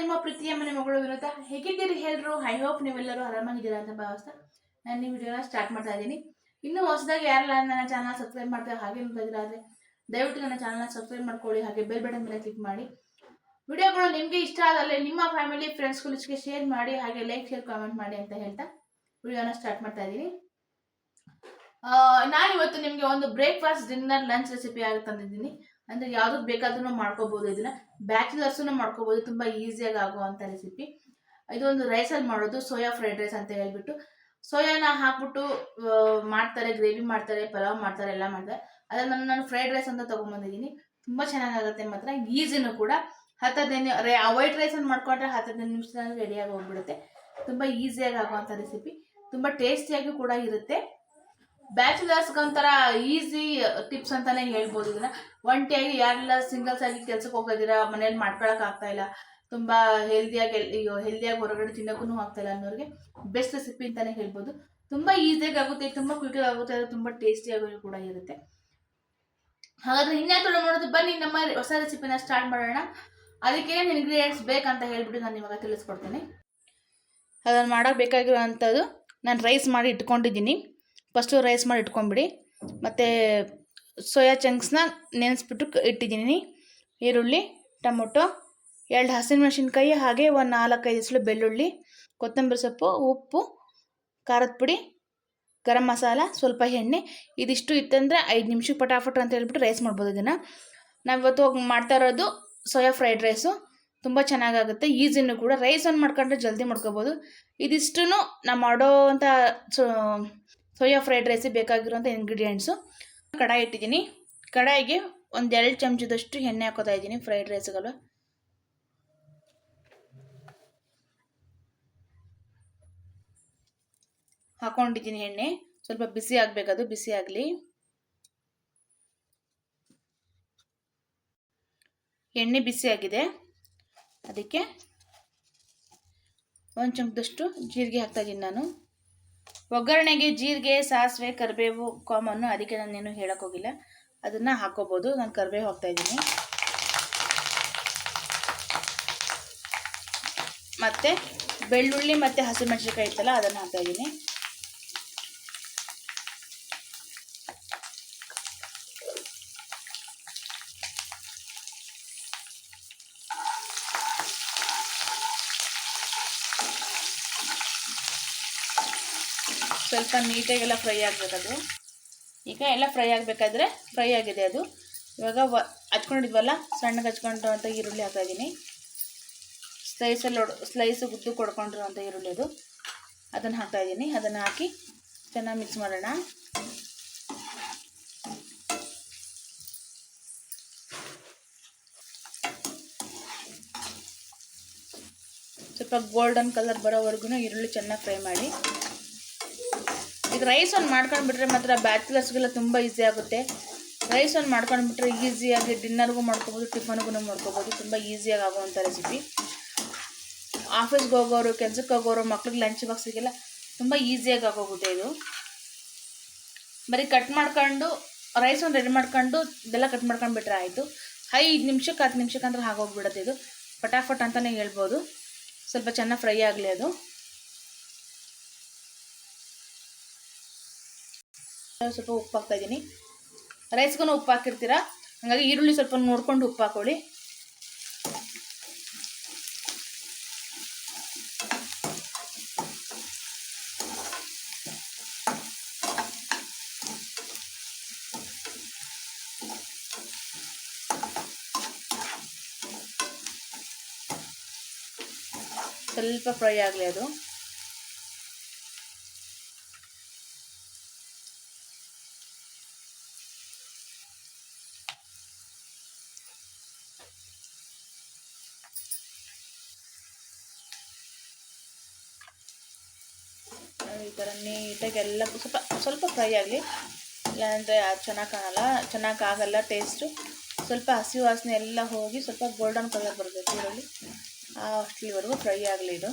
ನಿಮ್ಮ ಪ್ರೀತಿಯ ಮನೆ ಮಗಳು ವಿನೋದ. ಹೇಗಿದ್ದೀರಿ ಹೇಳರು ಐ ಹೋಪ್ ನೀವೆಲ್ಲರೂ ಆರಾಮಾಗಿದ್ದೀರಾ ಅಂತ ಭಾವಿಸ್ತಾ ನಾನು ಈ ವಿಡಿಯೋನ ಸ್ಟಾರ್ಟ್ ಮಾಡ್ತಾ ಇದ್ದೀನಿ. ಇನ್ನೂ ಹೊಸದಾಗಿ ಯಾರೆಲ್ಲ ನನ್ನ ಚಾನಲ್ ಸಬ್ಸ್ಕ್ರೈಬ್ ಮಾಡ್ತಾರೆ ಹಾಗೆ ಆದರೆ ದಯವಿಟ್ಟು ನನ್ನ ಚಾನಲ್ನ ಸಬ್ಸ್ಕ್ರೈಬ್ ಮಾಡ್ಕೊಳ್ಳಿ, ಹಾಗೆ ಬೆಲ್ ಬಟನ್ ಮೇಲೆ ಕ್ಲಿಕ್ ಮಾಡಿ. ವಿಡಿಯೋಗಳು ನಿಮಗೆ ಇಷ್ಟ ಆದಲ್ಲಿ ನಿಮ್ಮ ಫ್ಯಾಮಿಲಿ ಫ್ರೆಂಡ್ಸ್ಗಳಿಗೆ ಶೇರ್ ಮಾಡಿ, ಹಾಗೆ ಲೈಕ್ ಶೇರ್ ಕಾಮೆಂಟ್ ಮಾಡಿ ಅಂತ ಹೇಳ್ತಾ ವಿಡಿಯೋನ ಸ್ಟಾರ್ಟ್ ಮಾಡ್ತಾ ಇದ್ದೀನಿ. ನಾನು ಇವತ್ತು ನಿಮಗೆ ಒಂದು ಬ್ರೇಕ್ಫಾಸ್ಟ್ ಡಿನ್ನರ್ ಲಂಚ್ ರೆಸಿಪಿ ಆಗಿ ತಂದಿದ್ದೀನಿ. ಅಂದ್ರೆ ಯಾವ್ದಕ್ ಬೇಕಾದ್ರೂ ಮಾಡ್ಕೋಬಹುದು ಇದನ್ನ ಬ್ಯಾಚುಲರ್ಸ್ ಮಾಡ್ಕೋಬಹುದು ತುಂಬಾ ಈಸಿಯಾಗಿ ಆಗುವಂತ ರೆಸಿಪಿ ಇದೊಂದು ರೈಸಲ್ಲಿ ಮಾಡೋದು ಸೋಯಾ ಫ್ರೈಡ್ ರೈಸ್ ಅಂತ ಹೇಳ್ಬಿಟ್ಟು, ಸೋಯಾನ ಹಾಕ್ಬಿಟ್ಟು ಮಾಡ್ತಾರೆ ಗ್ರೇವಿ ಮಾಡ್ತಾರೆ, ಪಲಾವ್ ಮಾಡ್ತಾರೆ, ಎಲ್ಲ ಮಾಡ್ತಾರೆ. ಅದನ್ನ ನಾನು ಫ್ರೈಡ್ ರೈಸ್ ಅಂತ ತಗೊಂಡ್ಬಂದಿದ್ದೀನಿ ತುಂಬಾ ಚೆನ್ನಾಗಾಗುತ್ತೆ ಮಾತ್ರ. ಈಸಿನೂ ಕೂಡ ಹತ್ತದೈದು ರೇ ವೈಟ್ ರೈಸ್ ಅನ್ನು ಮಾಡ್ಕೊಂಡ್ರೆ ಹತ್ತದೈದು ನಿಮಿಷದಲ್ಲಿ ರೆಡಿಯಾಗಿ ಹೋಗ್ಬಿಡುತ್ತೆ. ತುಂಬಾ ಈಸಿಯಾಗಿ ಆಗುವಂಥ ರೆಸಿಪಿ ತುಂಬಾ ಟೇಸ್ಟಿಯಾಗಿ ಕೂಡ ಇರುತ್ತೆ. ಬ್ಯಾಚುಲರ್ಸ್ಗೆ ಒಂಥರ ಈಸಿ ಟಿಪ್ಸ್ ಅಂತಾನೆ ಹೇಳ್ಬೋದು. ಇದನ್ನ ಒಂಟಿಯಾಗಿ ಯಾರೆಲ್ಲ ಸಿಂಗಲ್ಸ್ ಆಗಿ ಕೆಲ್ಸಕ್ಕೆ ಹೋಗೋದಿರ ಮನೇಲಿ ಮಾಡ್ಕೊಳಕ್ ಆಗ್ತಾ ಇಲ್ಲ, ತುಂಬಾ ಹೆಲ್ದಿಯಾಗಿ ಹೆಲ್ದಿಯಾಗಿ ಹೊರಗಡೆ ತಿನ್ನೋಕ್ಕೂ ಆಗ್ತಾ ಇಲ್ಲ ಅನ್ನೋರಿಗೆ ಬೆಸ್ಟ್ ರೆಸಿಪಿ ಅಂತಾನೆ ಹೇಳ್ಬೋದು. ತುಂಬಾ ಈಸಿಯಾಗಿ ಆಗುತ್ತೆ, ತುಂಬಾ ಕ್ವಿಕ್ ಆಗುತ್ತೆ, ಅದು ತುಂಬಾ ಟೇಸ್ಟಿಯಾಗಿ ಕೂಡ ಇರುತ್ತೆ. ಹಾಗಾದ್ರೆ ಇನ್ಯಾಕೆ ಮಾಡೋದು ಬನ್ನಿ, ನಮ್ಮ ಹೊಸ ರೆಸಿಪಿನ ಸ್ಟಾರ್ಟ್ ಮಾಡೋಣ. ಅದಕ್ಕೆ ಏನೇನು ಇಂಗ್ರೀಡಿಯೆಂಟ್ಸ್ ಬೇಕಂತ ಹೇಳ್ಬಿಟ್ಟು ನಾನು ಇವಾಗ ತಿಳಿಸ್ಕೊಡ್ತೀನಿ. ಅದನ್ನು ಮಾಡೋಕ್ಕೆ ಬೇಕಾಗಿರುವಂಥದ್ದು ನಾನು ರೈಸ್ ಮಾಡಿ ಇಟ್ಕೊಂಡಿದ್ದೀನಿ. ಫಸ್ಟು ರೈಸ್ ಮಾಡಿ ಇಟ್ಕೊಂಬಿಡಿ. ಮತ್ತು ಸೋಯಾ ಚಂಕ್ಸ್ನ ನೆನೆಸ್ಬಿಟ್ಟು ಇಟ್ಟಿದ್ದೀನಿ. ಈರುಳ್ಳಿ, ಟೊಮೊಟೊ, ಎರಡು ಹಸಿಮೆಣಸಿನ್ಕಾಯಿ ಹಾಗೆ ಒಂದು ನಾಲ್ಕೈದು ಹೆಸಳು ಬೆಳ್ಳುಳ್ಳಿ, ಕೊತ್ತಂಬರಿ ಸೊಪ್ಪು, ಉಪ್ಪು, ಖಾರದ ಪುಡಿ, ಗರಂ ಮಸಾಲ, ಸ್ವಲ್ಪ ಎಣ್ಣೆ. ಇದಿಷ್ಟು ಇತ್ತಂದರೆ ಐದು ನಿಮಿಷಕ್ಕೆ ಪಟಾಫಟ್ ಅಂತ ಹೇಳ್ಬಿಟ್ಟು ರೈಸ್ ಮಾಡ್ಬೋದು ಇದನ್ನು. ನಾವು ಇವತ್ತು ಹೋಗಿ ಮಾಡ್ತಾ ಇರೋದು ಸೋಯಾ ಫ್ರೈಡ್ ರೈಸು ತುಂಬ ಚೆನ್ನಾಗಾಗುತ್ತೆ. ಈಸಿನೂ ಕೂಡ. ರೈಸ್ ಒಂದು ಮಾಡ್ಕೊಂಡ್ರೆ ಜಲ್ದಿ ಮಾಡ್ಕೋಬೋದು. ಇದಿಷ್ಟು ನಾವು ಮಾಡೋ ಅಂಥ ಸೋಯಾ ಫ್ರೈಡ್ ರೈಸ್ ಬೇಕಾಗಿರುವಂಥ ಇಂಗ್ರೀಡಿಯೆಂಟ್ಸು ಕಡಾಯಿ ಇಟ್ಟಿದ್ದೀನಿ. ಕಡಾಯಿಗೆ ಒಂದು ಎರಡು ಚಮಚದಷ್ಟು ಎಣ್ಣೆ ಹಾಕೋತಾ ಇದ್ದೀನಿ ಫ್ರೈಡ್ ರೈಸ್ಗಳು ಹಾಕೊಂಡಿದ್ದೀನಿ ಎಣ್ಣೆ. ಸ್ವಲ್ಪ ಬಿಸಿ ಆಗಬೇಕದು ಬಿಸಿ ಆಗಲಿ. ಎಣ್ಣೆ ಬಿಸಿ ಆಗಿದೆ. ಅದಕ್ಕೆ ಒಂದು ಚಮಚದಷ್ಟು ಜೀರಿಗೆ ಹಾಕ್ತಾ ಇದ್ದೀನಿ ನಾನು. ಒಗ್ಗರಣೆಗೆ ಜೀರಿಗೆ, ಸಾಸಿವೆ, ಕರಿಬೇವು ಕಾಮನ್ನು ಅದಕ್ಕೆ ನಾನೇನು ಹೇಳೋಕ್ಕೋಗಿಲ್ಲ ಅದನ್ನು ಹಾಕೋಬೋದು. ನಾನು ಕರಿಬೇವು ಹಾಕ್ತಾಯಿದ್ದೀನಿ ಮತ್ತು ಬೆಳ್ಳುಳ್ಳಿ ಮತ್ತು ಹಸಿಮೆಣಸಿನ್ಕಾಯಿ ಇತ್ತಲ್ಲ, ಅದನ್ನು ಹಾಕ್ತಾ ಸ್ವಲ್ಪ ನೀಟಾಗೆಲ್ಲ ಫ್ರೈ ಆಗಬೇಕದು ಈಗ ಎಲ್ಲ ಫ್ರೈ ಆಗಬೇಕಾದ್ರೆ ಫ್ರೈ ಆಗಿದೆ ಅದು. ಇವಾಗ ವ, ಹಚ್ಕೊಂಡಿದ್ವಲ್ಲ, ಸಣ್ಣಗೆ ಹಚ್ಕೊಂಡಿರುವಂಥ ಈರುಳ್ಳಿ ಹಾಕಿದ್ದೀನಿ ಸ್ಲೈಸಲ್ಲಿ ಸ್ಲೈಸ್ ಗುದ್ದು ಕೊಡ್ಕೊಂಡಿರುವಂಥ ಈರುಳ್ಳಿ ಅದು. ಅದನ್ನು ಹಾಕ್ತಾಯಿದ್ದೀನಿ ಅದನ್ನು ಹಾಕಿ ಚೆನ್ನಾಗಿ ಮಿಕ್ಸ್ ಮಾಡೋಣ. ಸ್ವಲ್ಪ ಗೋಲ್ಡನ್ ಕಲರ್ ಬರೋವರೆಗೂ ಈರುಳ್ಳಿ ಚೆನ್ನಾಗಿ ಫ್ರೈ ಮಾಡಿ. ರೈಸ್ ಒಂದು ಮಾಡ್ಕೊಂಡ್ಬಿಟ್ರೆ ಮಾತ್ರ ಬ್ಯಾಚುಲರ್ಸ್ಗೆಲ್ಲ ತುಂಬ ಈಸಿ ಆಗುತ್ತೆ. ರೈಸ್ ಒಂದು ಮಾಡ್ಕೊಂಡ್ಬಿಟ್ರೆ ಈಸಿಯಾಗಿ ಡಿನ್ನರ್ಗೂ ಮಾಡ್ಕೋಬೋದು ಟಿಫನ್ಗೂ ಮಾಡ್ಕೋಬೋದು, ತುಂಬ ಈಸಿಯಾಗಿ ಆಗುವಂಥ ರೆಸಿಪಿ ಆಫೀಸ್ಗೆ ಹೋಗೋರು, ಕೆಲ್ಸಕ್ಕೆ ಹೋಗೋರು, ಮಕ್ಳಿಗೆ ಲಂಚ್ ಬಾಕ್ಸಿಗೆಲ್ಲ ತುಂಬ ಈಸಿಯಾಗಿ ಆಗೋಗುತ್ತೆ ಇದು. ಬರೀ ಕಟ್ ಮಾಡ್ಕೊಂಡು ರೈಸ್ ಒಂದು ರೆಡಿ ಮಾಡ್ಕೊಂಡು, ಇದೆಲ್ಲ ಕಟ್ ಮಾಡ್ಕೊಂಡ್ಬಿಟ್ರೆ ಆಯಿತು. ಐದು ನಿಮಿಷಕ್ಕೆ ಹತ್ತು ನಿಮಿಷಕ್ಕೆ ಅಂದ್ರೆ ಹೋಗ್ಬಿಡುತ್ತೆ ಇದು. ಫಟಾಫಟ್ ಅಂತಲೇ ಹೇಳ್ಬೋದು. ಸ್ವಲ್ಪ ಚೆನ್ನಾಗಿ ಫ್ರೈ ಆಗಲಿ ಅದು. ಸ್ವಲ್ಪ ಉಪ್ಪು ಹಾಕ್ತಾ ಇದ್ದೀನಿ. ರೈಸ್ಗೂ ಉಪ್ಪು ಹಾಕಿರ್ತೀರ? ಹಾಗಾಗಿ ಈರುಳ್ಳಿ ಸ್ವಲ್ಪ ನೋಡ್ಕೊಂಡು ಉಪ್ಪು ಹಾಕೊಳ್ಳಿ. ಸ್ವಲ್ಪ ಫ್ರೈ ಆಗಲಿ ಅದು ಈ ಥರ ನೀಟಾಗಿ ಎಲ್ಲ ಸ್ವಲ್ಪ ಸ್ವಲ್ಪ ಫ್ರೈ ಆಗಲಿ. ಇಲ್ಲಾಂದರೆ ಚೆನ್ನಾಗಿ ಕಾಣಲ್ಲ, ಚೆನ್ನಾಗಿ ಆಗಲ್ಲ ಟೇಸ್ಟು. ಸ್ವಲ್ಪ ಹಸಿ ವಾಸನೆ ಎಲ್ಲ ಹೋಗಿ ಸ್ವಲ್ಪ ಗೋಲ್ಡನ್ ಕಲರ್ ಬರಬೇಕು ಇದರಲ್ಲಿ ಅಷ್ಟಲಿವರೆಗೂ ಫ್ರೈ ಆಗಲಿ ಇದು.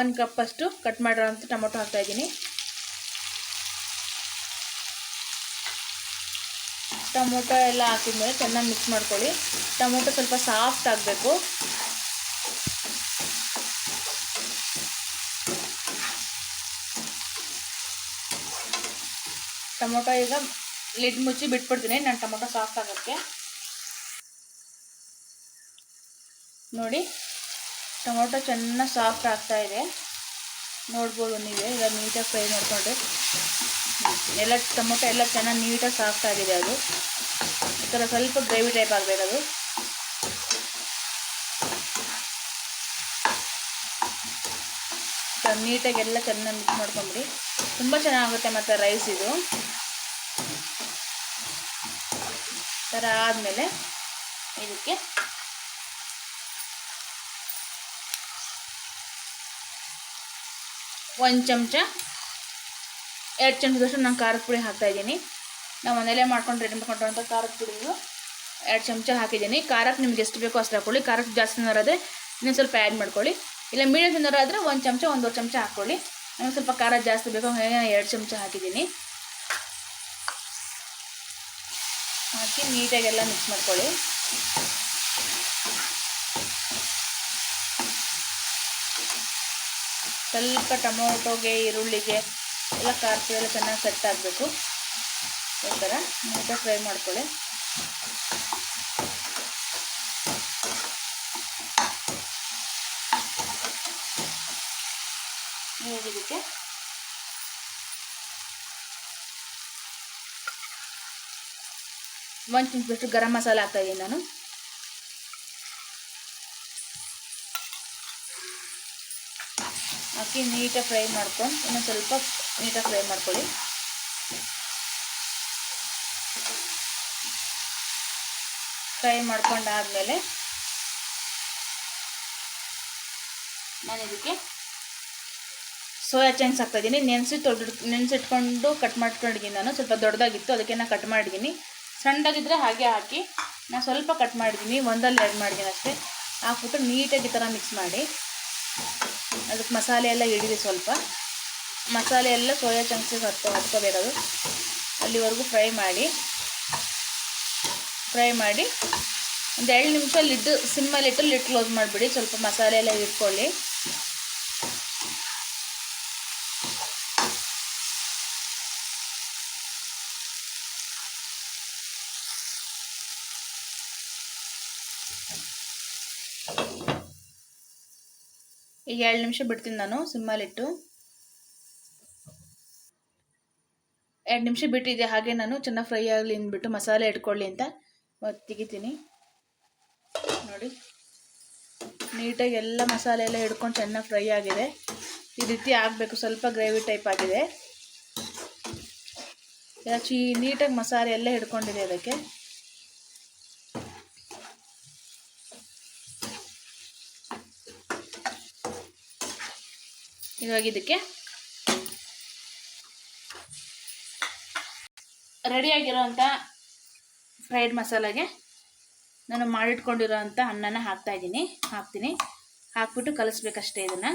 ಒಂದು ಕಪ್ಪಷ್ಟು ಕಟ್ ಮಾಡಿರೋಂಥ ಟೊಮೊಟೊ ಹಾಕ್ತಾಯಿದ್ದೀನಿ ಟೊಮೊಟೊ ಎಲ್ಲ ಹಾಕಿದ್ಮೇಲೆ ಚೆನ್ನಾಗಿ ಮಿಕ್ಸ್ ಮಾಡ್ಕೊಳ್ಳಿ. ಟೊಮೊಟೊ ಸ್ವಲ್ಪ ಸಾಫ್ಟ್ ಆಗಬೇಕು. ಟೊಮೊಟೊ ಈಗ ಲಿಡ್ ಮುಚ್ಚಿ ಬಿಟ್ಬಿಡ್ತೀನಿ. ನಾನು ಟೊಮೊಟೊ ಸಾಫ್ಟ್ ಆಗೋಕ್ಕೆ. ನೋಡಿ, ಟೊಮೊಟೊ ಚೆನ್ನಾಗಿ ಸಾಫ್ಟ್ ಆಗ್ತಾ ಇದೆ. ನೋಡ್ಬೋದು ನೀವು, ಈಗ ನೀಟಾಗಿ ಫ್ರೈ ಮಾಡಿಕೊಂಡ್ರೆ. ಎಲ್ಲ ಟೊಮೊಟೊ ಎಲ್ಲ ಚೆನ್ನಾಗಿ ನೀಟಾಗಿ ಸಾಫ್ಟ್ ಆಗಿದೆ ಅದು. ಈ ಥರ ಸ್ವಲ್ಪ ಗ್ರೇವಿ ಟೈಪ್ ಆಗಬೇಕು ಅದು. ನೀಟಾಗಿ ಎಲ್ಲ ಚೆನ್ನಾಗಿ ಮಿಕ್ಸ್ ಮಾಡ್ಕೊಂಬಿಡಿ. ತುಂಬ ಚೆನ್ನಾಗುತ್ತೆ ಮತ್ತು ರೈಸ್ ಇದು. ಥರ ಆದಮೇಲೆ ಇದಕ್ಕೆ ಒಂದು ಚಮಚ, ಎರಡು ಚಮಚದಷ್ಟು ನಾನು ಖಾರದ ಪುಡಿ ಹಾಕ್ತಾಯಿದ್ದೀನಿ ನಾವು ಮನೆಯಲ್ಲೇ ಮಾಡ್ಕೊಂಡು ರೆಡಿ ಮಾಡ್ಕೊಂಡಿರೋಂಥ ಖಾರದ ಪುಡಿಯು ಎರಡು ಚಮಚ ಹಾಕಿದ್ದೀನಿ. ಖಾರಕ್ಕೆ ನಿಮ್ಗೆ ಎಷ್ಟು ಬೇಕೋ ಅಷ್ಟು ಹಾಕ್ಕೊಳ್ಳಿ ಖಾರಕ್ಕೆ ಜಾಸ್ತಿ ತಿನ್ನೋರಾದರೆ ಇನ್ನೊಂದು ಸ್ವಲ್ಪ ಆ್ಯಡ್ ಮಾಡ್ಕೊಳ್ಳಿ. ಇಲ್ಲ ಮೀಡಿಯಮ್ ತಿನ್ನೋರಾದರೆ ಒಂದು ಚಮಚ, ಒಂದೂವರೆ ಚಮಚ ಹಾಕ್ಕೊಳ್ಳಿ ನಮಗೆ ಸ್ವಲ್ಪ ಖಾರ ಜಾಸ್ತಿ ಬೇಕು ಹಾಗೆ ನಾನು ಎರಡು ಚಮಚ ಹಾಕಿದ್ದೀನಿ. ಹಾಕಿ ನೀಟಾಗೆಲ್ಲ ಮಿಕ್ಸ್ ಮಾಡ್ಕೊಳ್ಳಿ. ಸ್ವಲ್ಪ ಟೊಮೊಟೊಗೆ, ಈರುಳ್ಳಿಗೆ ಎಲ್ಲ ಖಾರ ಪುಡಿ ಎಲ್ಲ ಚೆನ್ನಾಗಿ ಸೆಟ್ ಆಗಬೇಕು. ಈ ಥರ ನೀಟಾಗಿ ಫ್ರೈ ಮಾಡ್ಕೊಳ್ಳಿ. ಇದಕ್ಕೆ ಒಂದು ಚಿಂಚಷ್ಟು ಗರಂ ಮಸಾಲ ಹಾಕ್ತಾಯಿದ್ದೀನಿ ನಾನು. ಹಾಕಿ ನೀಟಾಗಿ ಫ್ರೈ ಮಾಡ್ಕೊಂಡು, ಇನ್ನೊಂದು ಸ್ವಲ್ಪ ನೀಟಾಗಿ ಫ್ರೈ ಮಾಡ್ಕೊಳ್ಳಿ. ಫ್ರೈ ಮಾಡ್ಕೊಂಡಾದಮೇಲೆ ನಾನು ಇದಕ್ಕೆ ಸೋಯಾ ಚಂಕ್ಸ್ ಹಾಕ್ತಾಯಿದ್ದೀನಿ. ನೆನೆಸಿ ತೊಳೆದು ನೆನೆಸಿಟ್ಕೊಂಡು ಕಟ್ ಮಾಡ್ಕೊಂಡಿದ್ದೀನಿ ನಾನು. ಸ್ವಲ್ಪ ದೊಡ್ಡದಾಗಿತ್ತು ಅದಕ್ಕೆ ನಾನು ಕಟ್ ಮಾಡಿದ್ದೀನಿ. ಸಣ್ಣದಾಗಿದ್ದರೆ ಹಾಗೆ ಹಾಕಿ ನಾನು ಸ್ವಲ್ಪ ಕಟ್ ಮಾಡಿದ್ದೀನಿ. ಒಂದಲ್ಲಿ ಎರಡು ಮಾಡಿದ್ದೀನಿ ಅಷ್ಟೇ. ಹಾಕ್ಬಿಟ್ಟು ನೀಟಾಗಿ ಈ ಥರ ಮಿಕ್ಸ್ ಮಾಡಿ. ಅದಕ್ಕೆ ಮಸಾಲೆ ಎಲ್ಲ ಹಿಡಿದು ಸ್ವಲ್ಪ. ಮಸಾಲೆ ಎಲ್ಲ ಸೋಯಾ ಚಂಕ್ಸಿಗೆ ಹತ್ಕೊ ಹತ್ಕೋಬೇಕದು. ಅಲ್ಲಿವರೆಗೂ ಫ್ರೈ ಮಾಡಿ ಫ್ರೈ ಮಾಡಿ ಒಂದು ಎರಡು ನಿಮಿಷ ಲಿಡ್ ಸಿಮ್ಮಲ್ಲಿಟ್ಟು ಲಿಡ್ ಕ್ಲೋಸ್ ಮಾಡಿಬಿಡಿ. ಸ್ವಲ್ಪ ಮಸಾಲೆ ಎಲ್ಲ ಇಟ್ಕೊಳ್ಳಿ ಈಗ ಎರಡು ನಿಮಿಷ ಬಿಡ್ತೀನಿ ನಾನು ಸಿಮ್ಮಲ್ಲಿಟ್ಟು ಎರಡು ನಿಮಿಷ ಬಿಟ್ಟಿದೆ, ಹಾಗೆ ನಾನು ಚೆನ್ನಾಗಿ ಫ್ರೈ ಆಗಲಿ ಅಂದ್ಬಿಟ್ಟು ಮಸಾಲೆ ಇಟ್ಕೊಳ್ಳಿ ಅಂತ ತೆಗಿತೀನಿ. ನೋಡಿ, ನೀಟಾಗಿ ಎಲ್ಲ ಮಸಾಲೆ ಎಲ್ಲ ಹಿಡ್ಕೊಂಡು ಚೆನ್ನಾಗಿ ಫ್ರೈ ಆಗಿದೆ. ಈ ರೀತಿ ಆಗಬೇಕು, ಸ್ವಲ್ಪ ಗ್ರೇವಿ ಟೈಪ್ ಆಗಿದೆ. ಚೀ, ನೀಟಾಗಿ ಮಸಾಲೆ ಎಲ್ಲ ಹಿಡ್ಕೊಂಡಿದೆ ಅದಕ್ಕೆ. ಇವಾಗ ಇದಕ್ಕೆ ರೆಡಿಯಾಗಿರೋಂಥ ಫ್ರೈಡ್ ಮಸಾಲೆಗೆ ನಾನು ಮಾಡಿಟ್ಕೊಂಡಿರೋ ಅಂಥ ಅನ್ನನ ಹಾಕ್ತಾಯಿದ್ದೀನಿ ಹಾಕ್ತೀನಿ. ಹಾಕ್ಬಿಟ್ಟು ಕಲಿಸ್ಬೇಕಷ್ಟೇ ಇದನ್ನು.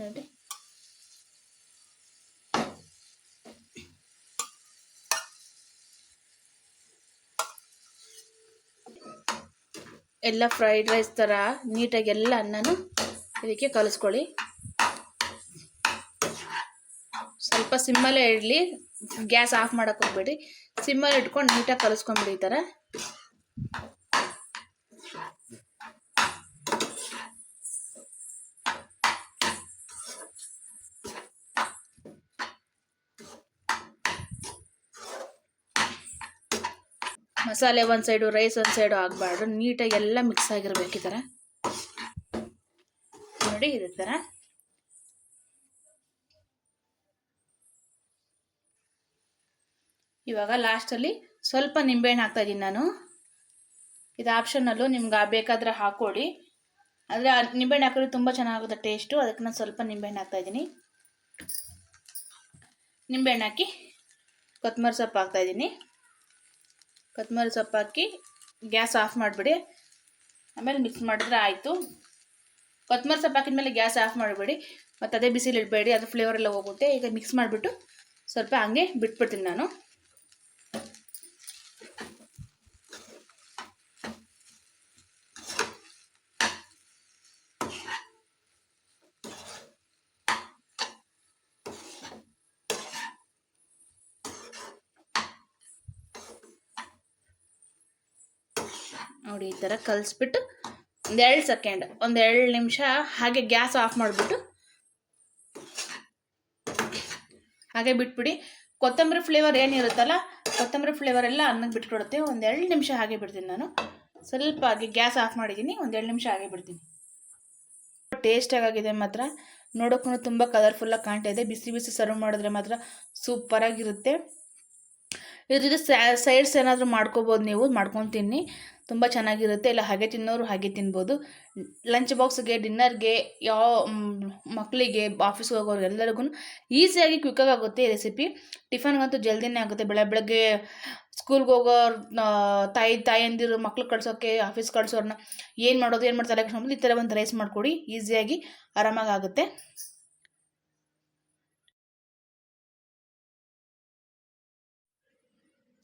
ನೋಡಿ. ಎಲ್ಲ ಫ್ರೈಡ್ ರೈಸ್ ಥರ ನೀಟಾಗಿ ಎಲ್ಲ ಅನ್ನನೂ ಇದಕ್ಕೆ ಕಲಿಸ್ಕೊಳ್ಳಿ. ಸ್ವಲ್ಪ ಸಿಮ್ಮಲ್ಲೇ ಇಡಲಿ, ಗ್ಯಾಸ್ ಆಫ್ ಮಾಡೋಕ್ಕೆ ಹೋಗ್ಬೇಡಿ. ಸಿಮ್ಮಲ್ಲಿ ಇಟ್ಕೊಂಡು ನೀಟಾಗಿ ಕಲಿಸ್ಕೊಂಬಿಡಿ ಈ ಥರ ಮಸಾಲೆ ಒಂದು ಸೈಡು ರೈಸ್ ಒಂದು ಸೈಡು ಆಗಬಾರ್ದು. ನೀಟಾಗಿ ಎಲ್ಲ ಮಿಕ್ಸ್ ಆಗಿರ್ಬೇಕು ಈ ಥರ ನೋಡಿ, ಇದೇ ಥರ ಇವಾಗ ಲಾಸ್ಟಲ್ಲಿ ಸ್ವಲ್ಪ ನಿಂಬೆಹಣ್ಣು ಹಾಕ್ತಾಯಿದ್ದೀನಿ ನಾನು. ಇದು ಆಪ್ಷನಲ್ಲು ನಿಮ್ಗೆ ಬೇಕಾದ್ರೆ ಹಾಕ್ಕೊಡಿ ಆದರೆ ನಿಂಬೆಹಣ್ಣು ಹಾಕಿದ್ರೆ ತುಂಬ ಚೆನ್ನಾಗುತ್ತೆ ಟೇಸ್ಟು ಅದಕ್ಕೆ ನಾನು ಸ್ವಲ್ಪ ನಿಂಬೆಹಣ್ಣು ಹಾಕ್ತಾಯಿದ್ದೀನಿ ನಿಂಬೆಹಣ್ಣು ಹಾಕಿ ಕೊತ್ತಂಬರಿ ಸೊಪ್ಪು ಹಾಕ್ತಾಯಿದ್ದೀನಿ ಕೊತ್ತಂಬರಿ ಸೊಪ್ಪು ಹಾಕಿ ಗ್ಯಾಸ್ ಆಫ್ ಮಾಡಿಬಿಡಿ. ಆಮೇಲೆ ಮಿಕ್ಸ್ ಮಾಡಿದ್ರೆ ಆಯಿತು. ಕೊತ್ತಂಬರಿ ಸೊಪ್ಪು ಹಾಕಿದ ಮೇಲೆ ಗ್ಯಾಸ್ ಆಫ್ ಮಾಡಿಬಿಡಿ. ಮತ್ತು ಅದೇ ಬಿಸಿಲಿಡಬೇಡಿ, ಅದು ಫ್ಲೇವರ್ ಎಲ್ಲ ಹೋಗುತ್ತೆ ಈಗ ಮಿಕ್ಸ್ ಮಾಡಿಬಿಟ್ಟು ಸ್ವಲ್ಪ ಹಂಗೆ ಬಿಟ್ಬಿಡ್ತೀನಿ ನಾನು. ನೋಡಿ ಈ ಥರ ಕಲಿಸ್ಬಿಟ್ಟು ಒಂದು ಎರಡು ಸೆಕೆಂಡ್ ಒಂದು ಎರಡು ನಿಮಿಷ ಹಾಗೆ ಗ್ಯಾಸ್ ಆಫ್ ಮಾಡಿಬಿಟ್ಟು ಹಾಗೆ ಬಿಟ್ಬಿಡಿ. ಕೊತ್ತಂಬರಿ ಫ್ಲೇವರ್ ಏನಿರುತ್ತಲ್ಲ, ಕೊತ್ತಂಬರಿ ಫ್ಲೇವರ್ ಎಲ್ಲ ಅನ್ನಕ್ಕೆ ಬಿಟ್ಕೊಡುತ್ತೆ. ಒಂದು ಎರಡು ನಿಮಿಷ ಹಾಗೆ ಬಿಡ್ತೀನಿ ನಾನು. ಸ್ವಲ್ಪ ಹಾಗೆ ಗ್ಯಾಸ್ ಆಫ್ ಮಾಡಿದ್ದೀನಿ ಒಂದು ಎರಡು ನಿಮಿಷ ಹಾಗೆ ಬಿಡ್ತೀನಿ. ಟೇಸ್ಟಾಗಿದೆ ಮಾತ್ರ. ನೋಡೋಕ್ಕೂ ತುಂಬ ಕಲರ್ಫುಲ್ಲಾಗಿ ಕಾಣ್ತಾ ಇದೆ. ಬಿಸಿ ಬಿಸಿ ಸರ್ವ್ ಮಾಡಿದ್ರೆ ಮಾತ್ರ ಸೂಪರಾಗಿರುತ್ತೆ ಇದ್ರ ಜೊತೆ ಸೈಡ್ಸ್ ಏನಾದರೂ ಮಾಡ್ಕೋಬೋದು ನೀವು ಮಾಡ್ಕೊಂಡು ತುಂಬ ಚೆನ್ನಾಗಿರುತ್ತೆ. ಇಲ್ಲ, ಹಾಗೆ ತಿನ್ನೋರು ಹಾಗೆ ತಿನ್ಬೋದು. ಲಂಚ್ ಬಾಕ್ಸ್ಗೆ, ಡಿನ್ನರ್ಗೆ, ಯಾವ ಮಕ್ಕಳಿಗೆ ಆಫೀಸ್ಗೆ ಹೋಗೋರು ಎಲ್ಲರಿಗೂ ಈಸಿಯಾಗಿ ಕ್ವಿಕ್ಕಾಗಿ ಆಗುತ್ತೆ ಈ ರೆಸಿಪಿ. ಟಿಫನ್ಗಂತೂ ಜಲ್ದಿನೇ ಆಗುತ್ತೆ. ಬೆಳಗ್ಗೆ ಬೆಳಗ್ಗೆ ಸ್ಕೂಲ್ಗೆ ಹೋಗೋರು ತಾಯಿ, ತಾಯಂದಿರು, ಮಕ್ಳು ಕಳ್ಸೋಕ್ಕೆ ಆಫೀಸ್ ಕಳ್ಸೋರನ್ನ ಏನು ಮಾಡೋದು, ಏನು ಮಾಡ್ತಾರೆ ಈ ಥರ ಒಂದು ರೈಸ್ ಮಾಡಿಕೊಡಿ. ಈಸಿಯಾಗಿ ಆರಾಮಾಗಿ ಆಗುತ್ತೆ.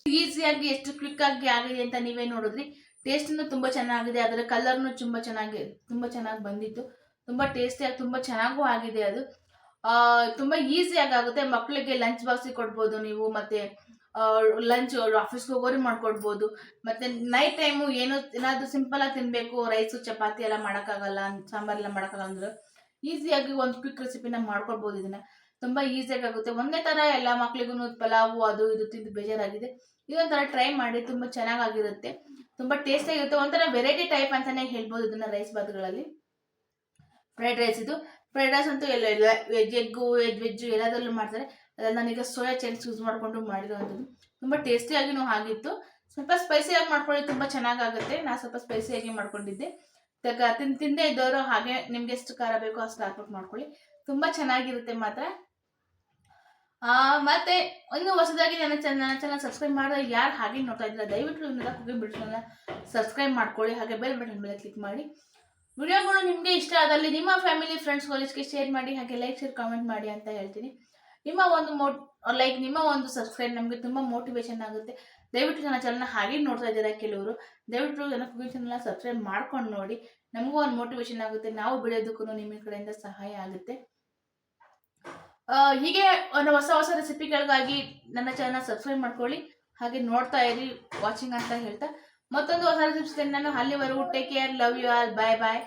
ಈಸಿಯಾಗಿ ಎಷ್ಟು ಕ್ವಿಕ್ ಆಗಿ ಆಗಿದೆ ಅಂತ ನೀವೇ ನೋಡಿದ್ರಿ. ಟೇಸ್ಟನ್ನು ತುಂಬ ಚೆನ್ನಾಗಿದೆ, ಅದರ ಕಲರ್ನು ತುಂಬ ಚೆನ್ನಾಗಿ ತುಂಬ ಚೆನ್ನಾಗಿ ಬಂದಿತ್ತು. ತುಂಬ ಟೇಸ್ಟಿಯಾಗಿ ತುಂಬ ಚೆನ್ನಾಗೂ ಆಗಿದೆ ಅದು. ತುಂಬ ಈಸಿಯಾಗಿ ಆಗುತ್ತೆ. ಮಕ್ಕಳಿಗೆ ಲಂಚ್ ಬಾಕ್ಸಿಗೆ ಕೊಡ್ಬೋದು ನೀವು, ಮತ್ತೆ ಲಂಚ್ ಆಫೀಸ್ಗೆ ಹೋಗೋರಿ ಮಾಡ್ಕೊಡ್ಬೋದು. ಮತ್ತೆ ನೈಟ್ ಟೈಮು ಏನೋ, ಏನಾದರೂ ಸಿಂಪಲಾಗಿ ತಿನ್ನಬೇಕು ರೈಸು ಚಪಾತಿ ಎಲ್ಲ ಮಾಡೋಕ್ಕಾಗಲ್ಲ, ಸಾಂಬಾರೆಲ್ಲ ಮಾಡೋಕ್ಕಾಗಲ್ಲ ಅಂದ್ರೆ. ಈಸಿಯಾಗಿ ಒಂದು ಕ್ವಿಕ್ ರೆಸಿಪಿನ ಮಾಡ್ಕೊಡ್ಬೋದು ಇದನ್ನ. ತುಂಬ ಈಸಿಯಾಗಿ ಆಗುತ್ತೆ. ಒಂದೇ ಥರ ಎಲ್ಲ ಮಕ್ಳಿಗೂ ಪಲಾವು, ಅದು, ಇದು ತಿಂದು ಬೇಜಾರಾಗಿದೆ. ಇದೊಂಥರ ಟ್ರೈ ಮಾಡಿ ತುಂಬ ಚೆನ್ನಾಗಿರುತ್ತೆ ತುಂಬ ಟೇಸ್ಟಿಯಾಗಿರುತ್ತೆ ಒಂಥರ ವೆರೈಟಿ ಟೈಪ್ ಅಂತಾನೆ ಹೇಳ್ಬೋದು ಇದನ್ನ ರೈಸ್ ಬಾತ್ಗಳಲ್ಲಿ. ಫ್ರೈಡ್ ರೈಸ್ ಇದು. ಫ್ರೈಡ್ ರೈಸ್ ಅಂತೂ ಎಲ್ಲ ಎಲ್ಲ ವೆಜ್ ಎಗ್ಗು ವೆಜ್ ವೆಜ್ಜು ಎಲ್ಲದರಲ್ಲೂ ಮಾಡ್ತಾರೆ. ಅದನ್ನ ನಾನೀಗ ಸೋಯಾ ಚಂಕ್ಸ್ ಯೂಸ್ ಮಾಡಿಕೊಂಡು ಮಾಡಿರೋವಂಥದ್ದು ತುಂಬ ಟೇಸ್ಟಿಯಾಗಿನೂ ಆಗಿತ್ತು. ಸ್ವಲ್ಪ ಸ್ಪೈಸಿಯಾಗಿ ಮಾಡ್ಕೊಳ್ಳಿ, ತುಂಬ ಚೆನ್ನಾಗಾಗುತ್ತೆ. ನಾನು ಸ್ವಲ್ಪ ಸ್ಪೈಸಿಯಾಗಿ ಮಾಡ್ಕೊಂಡಿದ್ದೆ. ತಿಂದೇ ಇದ್ದವರು ಹಾಗೆ ನಿಮ್ಗೆ ಎಷ್ಟು ಖಾರ ಬೇಕೋ ಅಷ್ಟು ಹಾಕ್ಬಿಟ್ಟು ಮಾಡ್ಕೊಳ್ಳಿ. ತುಂಬ ಚೆನ್ನಾಗಿರುತ್ತೆ ಮಾತ್ರ. ಮತ್ತೆ ಇನ್ನು ಹೊಸದಾಗಿ ನನ್ನ ಚಾನಲ್ ಚಾನಲ್ ಸಬ್ಸ್ಕ್ರೈಬ್ ಮಾಡಿದ್ರೆ ಯಾರು ಹಾಗೆ ನೋಡ್ತಾ ಇದ್ದೀರಾ ದಯವಿಟ್ಟು ಇವನ್ನೆಲ್ಲ ಕುಗ್ಗಿ ಬಿಡ್ಸೋಣ ಸಬ್ಸ್ಕ್ರೈಬ್ ಮಾಡ್ಕೊಳ್ಳಿ, ಹಾಗೆ ಬೆಲ್ ಬಟನ್ ಮೇಲೆ ಕ್ಲಿಕ್ ಮಾಡಿ. ವಿಡಿಯೋಗಳು ನಿಮಗೆ ಇಷ್ಟ ಆದಲ್ಲಿ ನಿಮ್ಮ ಫ್ಯಾಮಿಲಿ ಫ್ರೆಂಡ್ಸ್ ಕಾಲೇಜ್ಗೆ ಶೇರ್ ಮಾಡಿ, ಹಾಗೆ ಲೈಕ್ ಶೇರ್ ಕಾಮೆಂಟ್ ಮಾಡಿ ಅಂತ ಹೇಳ್ತೀನಿ. ನಿಮ್ಮ ಒಂದು ಮೋಟ್ ಲೈಕ್ ನಿಮ್ಮ ಒಂದು ಸಬ್ಸ್ಕ್ರೈಬ್ ನಮಗೆ ತುಂಬ ಮೋಟಿವೇಶನ್ ಆಗುತ್ತೆ. ದಯವಿಟ್ಟು ನನ್ನ ಚಾನಲ್ನ ಹಾಗೆ ನೋಡ್ತಾ ಇದ್ದೀರಾ ಕೆಲವರು ದಯವಿಟ್ಟು ನನ್ನ ಕುಗ್ಗಿ ಚಾನಲ್ನ ಸಬ್ಸ್ಕ್ರೈಬ್ ಮಾಡ್ಕೊಂಡು ನೋಡಿ. ನಮಗೂ ಒಂದು ಮೋಟಿವೇಶನ್ ಆಗುತ್ತೆ, ನಾವು ಬಿಡೋದಕ್ಕೂ ನಿಮ್ಮ ಕಡೆಯಿಂದ ಸಹಾಯ ಆಗುತ್ತೆ. ಹೀಗೆ ಒಂದು ಹೊಸ ಹೊಸ ರೆಸಿಪಿಗಳಿಗಾಗಿ ನನ್ನ ಚಾನಲ್ ಸಬ್ಸ್ಕ್ರೈಬ್ ಮಾಡ್ಕೊಳ್ಳಿ. ಹಾಗೆ ನೋಡ್ತಾ ಇರಿ ವಾಚಿಂಗ್ ಅಂತ ಹೇಳ್ತಾ. ಮತ್ತೊಂದು ಹೊಸ ರೆಸಿಪಿ ನಾನು ಅಲ್ಲಿವರೆಗೂ take care love you all bye bye